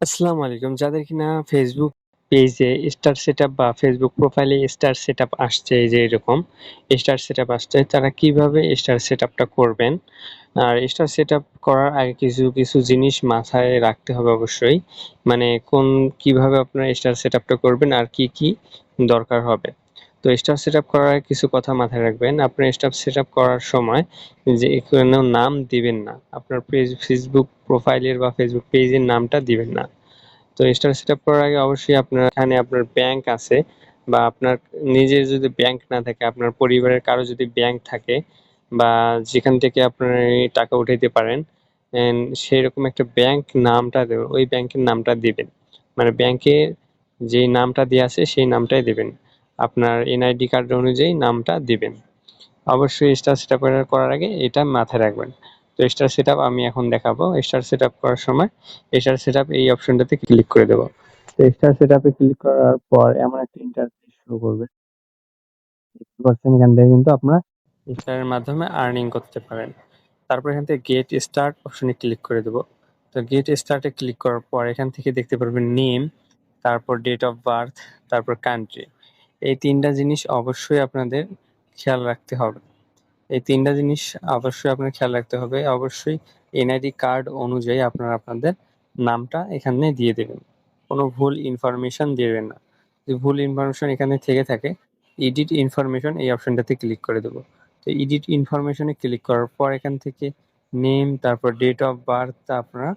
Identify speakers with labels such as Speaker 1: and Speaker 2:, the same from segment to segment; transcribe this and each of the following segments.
Speaker 1: আসসালামু আলাইকুম। যাদের কিনা ফেসবুক পেজে স্টার সেটআপ বা ফেসবুক প্রোফাইলে স্টার সেট আসছে এই যে এরকম স্টার সেটআপ আসছে, তারা কীভাবে স্টার সেট করবেন? আর স্টার সেট করার আগে কিছু, কিছু জিনিস মাথায় রাখতে হবে অবশ্যই। মানে কোন কীভাবে আপনারা স্টার সেট করবেন আর কি, কি দরকার হবে। তো স্টাফ সেট আপ করার কিছু কথা মাথায় রাখবেন। আপনার সেট আপ করার সময় যে কোনো নাম দিবেন না। আপনার পেজ Facebook প্রোফাইলের বা Facebook পেজের নামটা দিবেন না। তো স্টাফ সেট আপ করার আগে অবশ্যই আপনার এখানে আপনার ব্যাংক আছে বা আপনার নিজের যদি ব্যাংক না থাকে, আপনার পরিবারের কারও যদি ব্যাংক থাকে বা যেখান থেকে আপনার টাকা উঠাইতে পারেন, এন সেরকম একটা ব্যাংক নামটা দেবেন। ওই ব্যাংকের নামটা দিবেন। মানে ব্যাংকে যেই নামটা দেয়া আছে সেই নামটাই দিবেন। আপনার এনআইডি কার্ড অনুযায়ী নামটা দিবেন। অবশ্যই স্টার সেট আপ করার আগে এটা মাথায় রাখবেন। তো স্টার সেটআপ আমি এখন দেখাবো। স্টার সেটআপ করার সময় স্টার সেটআপ এই অপশনটাতে ক্লিক করে দেব। তো স্টার সেটআপে ক্লিক করার পর এমন একটা ইন্টারফেস শুরু করবে। দেখতে পাচ্ছেন এখান থেকে কিন্তু আপনারা স্টারের মাধ্যমে আর্নিং করতে পারেন। তারপর এখান থেকে গেট স্টার্ট অপশনে ক্লিক করে দেব। তো গেট স্টার্টে ক্লিক করার পর এখান থেকে দেখতে পারবেন নেম, তারপর ডেট অফ বার্থ, তারপর কান্ট্রি। এই তিনটা জিনিস অবশ্যই আপনাদের খেয়াল রাখতে হবে। এই তিনটা জিনিস অবশ্যই আপনার খেয়াল রাখতে হবে। অবশ্যই এনআইডি কার্ড অনুযায়ী আপনারা আপনাদের নামটা এখানে দিয়ে দেবেন। কোনো ভুল ইনফরমেশন দেবেন না। যদি ভুল ইনফরমেশন এখানে থেকে থাকে, এডিট ইনফরমেশন এই অপশনটাতে ক্লিক করে দেবো তো এডিট ইনফরমেশনে ক্লিক করার পর এখান থেকে নেম, তারপর ডেট অফ বার্থ আপনারা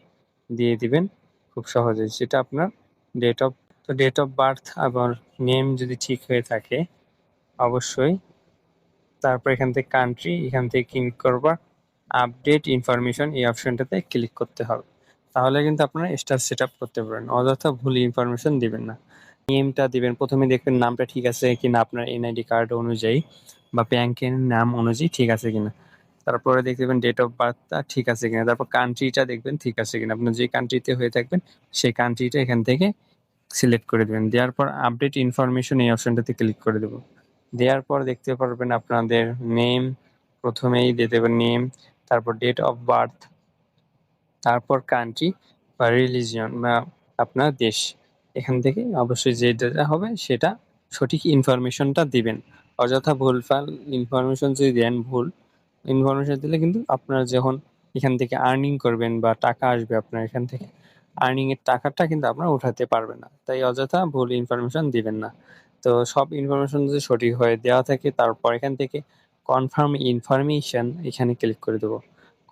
Speaker 1: দিয়ে দিবেন খুব সহজে সেটা আপনার ডেট অফ তো ডেট অফ বার্থ আবার নেম যদি ঠিক হয়ে থাকে, অবশ্যই তারপর এখান থেকে কান্ট্রি এখান থেকে ক্লিক করবা আপডেট ইনফরমেশন এই অপশনটাতে ক্লিক করতে হবে। তাহলে কিন্তু আপনারা স্টার সেটআপ করতে পারবেন। অযথা ভুল ইনফরমেশন দিবেন না। নেমটা দিবেন। প্রথমে দেখবেন নামটা ঠিক আছে কিনা, আপনার এনআইডি কার্ড অনুযায়ী বা ব্যাংকের নাম অনুযায়ী ঠিক আছে কিনা। তারপরে দেখবেন ডেট অফ বার্থটা ঠিক আছে কিনা। তারপর কান্ট্রিটা দেখবেন ঠিক আছে কিনা। আপনার যে কান্ট্রিতে হয়ে থাকবেন, সেই কান্ট্রিটা এখান থেকে সিলেক্ট করে দেবেন দেওয়ার পর আপডেট ইনফরমেশন এই অপশনটাতে ক্লিক করে দেব। দেওয়ার পর দেখতে পারবেন আপনাদের নেম প্রথমেই দিয়ে দেবেন নেম, তারপর ডেট অফ বার্থ, তারপর কান্ট্রি বা রিলিজিয়ন বা আপনার দেশ। এখান থেকে অবশ্যই যে ডেটা হবে সেটা সঠিক ইনফরমেশনটা দিবেন। অযথা ভুলভাল ইনফরমেশন যদি দেন ভুল ইনফরমেশন দিলে কিন্তু আপনার যখন এখান থেকে আর্নিং করবেন বা টাকা আসবে আপনার এখান থেকে, আর্নিং এর টাকাটা কিন্তু আপনারা উঠাতে পারবেন না। তাই অযথা ভুল ইনফরমেশন দিবেন না। তো সব ইনফরমেশন যদি সঠিক হয়ে দেওয়া থাকে তারপর এখান থেকে কনফার্ম ইনফরমেশন এখানে ক্লিক করে দেব।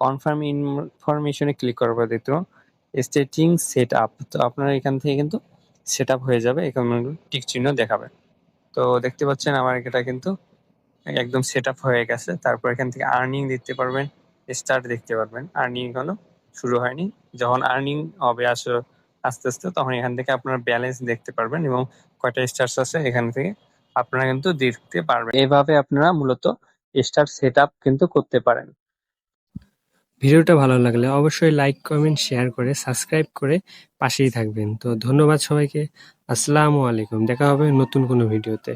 Speaker 1: কনফার্ম ইনফরমেশনে ক্লিক করার পর দেখতে স্টেটিং সেট আপ তো আপনারা এখান থেকে কিন্তু সেট আপ হয়ে যাবে এখানে টিক চিহ্ন দেখাবে। তো দেখতে পাচ্ছেন আমার এটা কিন্তু একদম সেট আপ হয়ে গেছে। তারপর এখান থেকে আর্নিং দেখতে পারবেন, স্টার্ট দেখতে পারবেন। আর্নিং এখনও শুরু হয়নি। যখন আর্নিং হবে আস আস্তে, আস্তে তখন এখান থেকে আপনার ব্যালেন্স দেখতে পারবেন এবং কয়টা স্টারস আছে এখান থেকে আপনারা কিন্তু দেখতে পারবেন। এভাবে আপনারা মূলত স্টার সেটআপ কিন্তু করতে পারেন।
Speaker 2: ভিডিওটা ভালো লাগলে অবশ্যই লাইক, কমেন্ট, শেয়ার করে সাবস্ক্রাইব করে পাশেই থাকবেন। তো ধন্যবাদ সবাইকে। আসসালামু আলাইকুম। দেখা হবে নতুন কোনো ভিডিওতে।